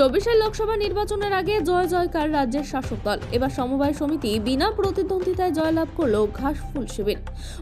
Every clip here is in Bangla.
চব্বিশের লোকসভা নির্বাচনের আগে জয় জয়কার রাজ্যের শাসক দল। এবার সমবায় সমিতি বিনা প্রতিদ্বন্দ্বিতায় জয়লাভ করল ঘাসফুল শিবির।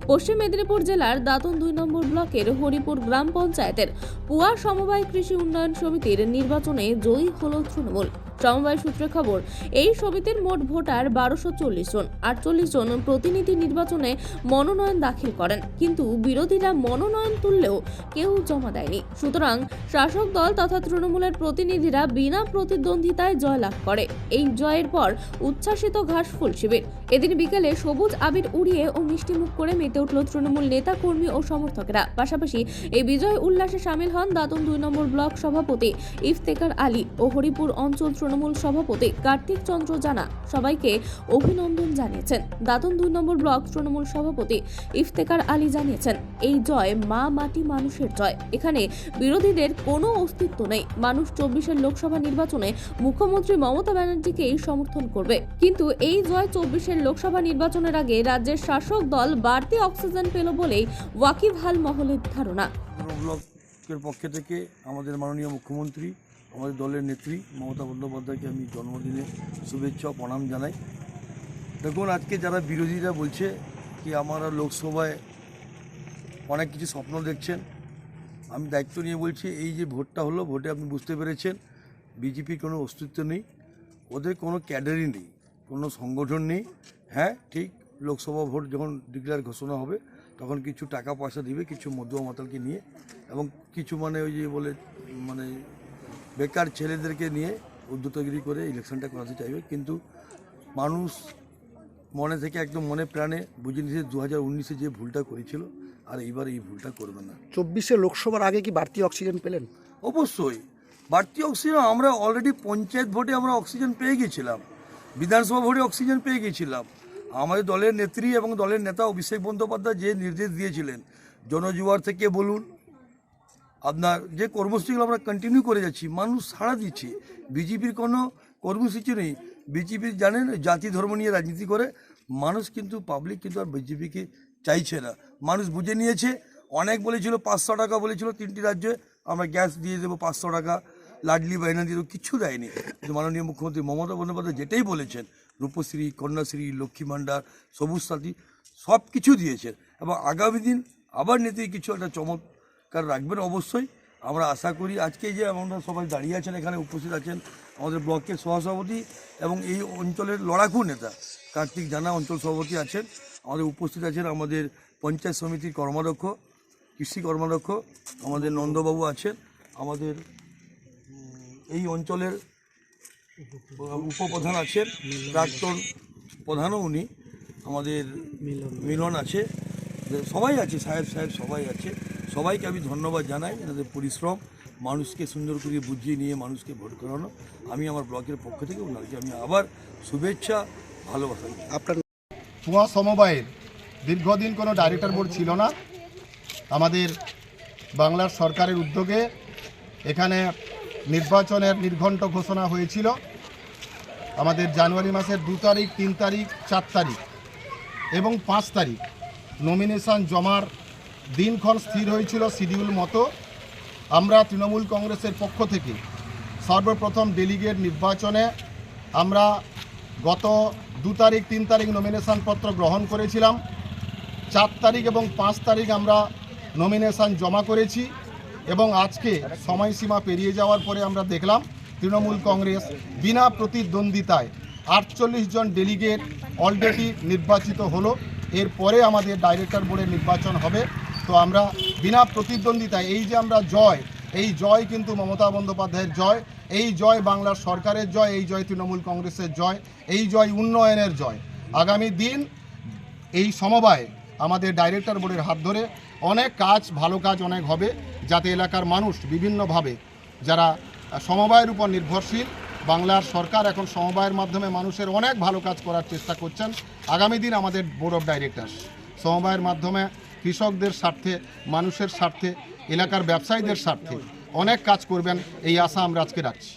পশ্চিম মেদিনীপুর জেলার দাতন দুই নম্বর ব্লকের হরিপুর গ্রাম পঞ্চায়েতের পুয়া সমবায় কৃষি উন্নয়ন সমিতির নির্বাচনে জয়ী হল তৃণমূল। সমবায় সূত্রে খবর, এই সমিতির মোট ভোটার বারোশো চল্লিশ জন, আটচল্লিশ জন প্রতিনিধি নির্বাচনে মনোনয়ন দাখিল করেন। কিন্তু বিরোধীরা মনোনয়ন তুললেও কেউ জমা দেয়নি। সুতরাং শাসক দল তথা তৃণমূলের প্রতিনিধিরা বিনা প্রতিদ্বন্দ্বিতায় জয়লাভ করে। এই জয়ের পর উচ্ছ্বাসিত ঘাসফুল শিবির। এদিন বিকেলে সবুজ আবির উড়িয়ে ও মিষ্টিমুখ করে মেতে উঠল তৃণমূল নেতা, কর্মী ও সমর্থকেরা। পাশাপাশি এই বিজয় উল্লাসে সামিল হন দাতন দুই নম্বর ব্লক সভাপতি ইফতেকার আলী ও হরিপুর অঞ্চল তৃণমূল সভাপতি কার্তিক চন্দ্র জানা সবাইকে অভিনন্দন জানিয়েছেন। দাতন দুই নম্বর ব্লক তৃণমূল সভাপতি ইফতেকার আলী জানিয়েছেন, এই জয় মা মাটি মানুষের জয়। এখানে বিরোধীদের কোনো অস্তিত্ব নেই। মানুষ চব্বিশের লোকসভা নির্বাচনে মুখ্যমন্ত্রী মমতা ব্যানার্জিকেই সমর্থন করবে। কিন্তু এই জয় চব্বিশের লোকসভা নির্বাচনের আগে রাজ্যের শাসক দল বাড়তি অক্সিজেন পেল বলেই ওয়াকিবহাল মহলের ধারণা। ব্লকের পক্ষ থেকে আমাদের মাননীয় মুখ্যমন্ত্রী আমাদের দলের নেত্রী মমতা বন্দ্যোপাধ্যায়কে আমি জন্মদিনে শুভেচ্ছা প্রণাম জানাই। দেখুন, আজকে যারা বিরোধীরা বলছে কি আমরা লোকসভায় অনেক কিছু স্বপ্ন দেখছেন, আমি দায়িত্ব নিয়ে বলছি, এই যে ভোটটা হলো, ভোটে আপনি বুঝতে পেরেছেন বিজেপির কোনো অস্তিত্ব নেই, ওদের কোনো ক্যাডারই নেই, কোনো সংগঠন নেই। হ্যাঁ ঠিক, লোকসভা ভোট যখন ডিক্লেয়ার ঘোষণা হবে, তখন কিছু টাকা পয়সা দিবে, কিছু মধ্যমা মাতালকে নিয়ে, এবং কিছু মানে ওই যে বলে মানে বেকার ছেলেদেরকে নিয়ে উদ্যতগিরি করে ইলেকশনটা করাতে চাইবে। কিন্তু মানুষ মনে থেকে একদম মনে প্রাণে বুঝে নিয়েছে দু হাজার উনিশে যে ভুলটা করেছিল আর এইবার এই ভুলটা করবে না। চব্বিশে লোকসভার আগে কি বাড়তি অক্সিজেন পেলেন? অবশ্যই। বাড়তি অক্সিজেন আমরা অলরেডি পঞ্চায়েত ভোটে আমরা অক্সিজেন পেয়ে গেছিলাম। বিধানসভা ভোটে অক্সিজেন পেয়ে গেছিলাম। আমাদের দলের নেত্রী এবং দলের নেতা অভিষেক বন্দ্যোপাধ্যায় যে নির্দেশ দিয়েছিলেন জনজুয়ার থেকে বলুন আপনার যে কর্মসূচিগুলো আমরা কন্টিনিউ করে যাচ্ছি, মানুষ সাড়া দিচ্ছে। বিজেপির কোনো কর্মসূচি নেই। বিজেপি জানেন, জাতি ধর্ম নিয়ে রাজনীতি করে, মানুষ কিন্তু পাবলিক কিন্তু আর বিজেপিকে চাইছে না। মানুষ বুঝে নিয়েছে, অনেক বলেছিল পাঁচশো টাকা, বলেছিল তিনটি রাজ্যে আমরা গ্যাস দিয়ে দেবো পাঁচশো টাকা, লাডলি বায়না দিয়ে কিচ্ছু দেয়নি। মাননীয় মুখ্যমন্ত্রী মমতা বন্দ্যোপাধ্যায় যেটাই বলেছেন, রূপশ্রী, কন্যাশ্রী, লক্ষ্মী ভাণ্ডার, সবুজ সাথী সব কিছু দিয়েছেন। এবং আগামী দিন আবার নীতি কিছু একটা চমৎকার রাখবেন অবশ্যই। আমরা আশা করি আজকে যে আমরা সবাই দাঁড়িয়ে আছেন, এখানে উপস্থিত আছেন আমাদের ব্লকের সহসভাপতি এবং এই অঞ্চলের লড়াকু নেতা কার্তিক জানা অঞ্চল সভাপতি আছেন। আমাদের উপস্থিত আছেন আমাদের পঞ্চায়েত সমিতির কর্মাধ্যক্ষ, কৃষি কর্মাধ্যক্ষ, আমাদের নন্দবাবু আছেন। আমাদের এই অঞ্চলের উপপ্রধান আছেন, প্রাক্তন প্রধানও উনি। আমাদের মিলন আছে। সবাই আছে, সাহেব সাহেব সবাই আছে। সবাইকে আমি ধন্যবাদ জানাই এনাদের পরিশ্রম, মানুষকে সুন্দর করে বুঝিয়ে নিয়ে মানুষকে ভোট করানো। আমি আমার ব্লকের পক্ষ থেকে ওনাকে আমি আবার শুভেচ্ছা, ভালোবাসা আপনার পুয়া সমবায়ের দীর্ঘদিন কোনো ডাইরেক্টর বোর্ড ছিল না। আমাদের বাংলার সরকারের উদ্যোগে এখানে নির্বাচনের নির্ঘণ্ট ঘোষণা হয়েছিল। আমাদের জানুয়ারি মাসের দু তারিখ, তিন তারিখ, চার তারিখ এবং পাঁচ তারিখ নমিনেশন জমার দিনক্ষণ স্থির হয়েছিল শিডিউল মতো। আমরা তৃণমূল কংগ্রেসের পক্ষ থেকে সর্বপ্রথম ডেলিগেট নির্বাচনে আমরা গত দু তারিখ, তিন তারিখ নমিনেশন পত্র গ্রহণ করেছিলাম। চার তারিখ এবং পাঁচ তারিখ আমরা নমিনেশন জমা করেছি এবং আজকে সময়সীমা পেরিয়ে যাওয়ার পরে আমরা দেখলাম তৃণমূল কংগ্রেস বিনা প্রতিদ্বন্দ্বিতায় আটচল্লিশ জন ডেলিগেট অলরেডি নির্বাচিত হলো। এরপরে আমাদের ডাইরেক্টর বোর্ডের নির্বাচন হবে। তো আমরা বিনা প্রতিদ্বন্দ্বিতায়, এই যে আমরা জয়, এই জয় কিন্তু মমতা বন্দ্যোপাধ্যায়ের জয়, এই জয় বাংলার সরকারের জয়, এই জয় তৃণমূল কংগ্রেসের জয়, এই জয় উন্নয়নের জয়। আগামী দিন এই সমবায় আমাদের ডাইরেক্টর বোর্ডের হাত ধরে অনেক কাজ, ভালো কাজ অনেক হবে যাতে এলাকার মানুষ বিভিন্নভাবে যারা সমবায়ের উপর নির্ভরশীল, বাংলার সরকার এখন সমবায়ের মাধ্যমে মানুষের অনেক ভালো কাজ করার চেষ্টা করছেন। আগামী দিন আমাদের বোর্ড অফ ডাইরেক্টরস, সমবায়ের মাধ্যমে কৃষকদের স্বার্থে, মানুষের স্বার্থে, এলাকার ব্যবসায়ীদের স্বার্থে অনেক কাজ করবেন, এই আশা আমরা আজকে রাখছি।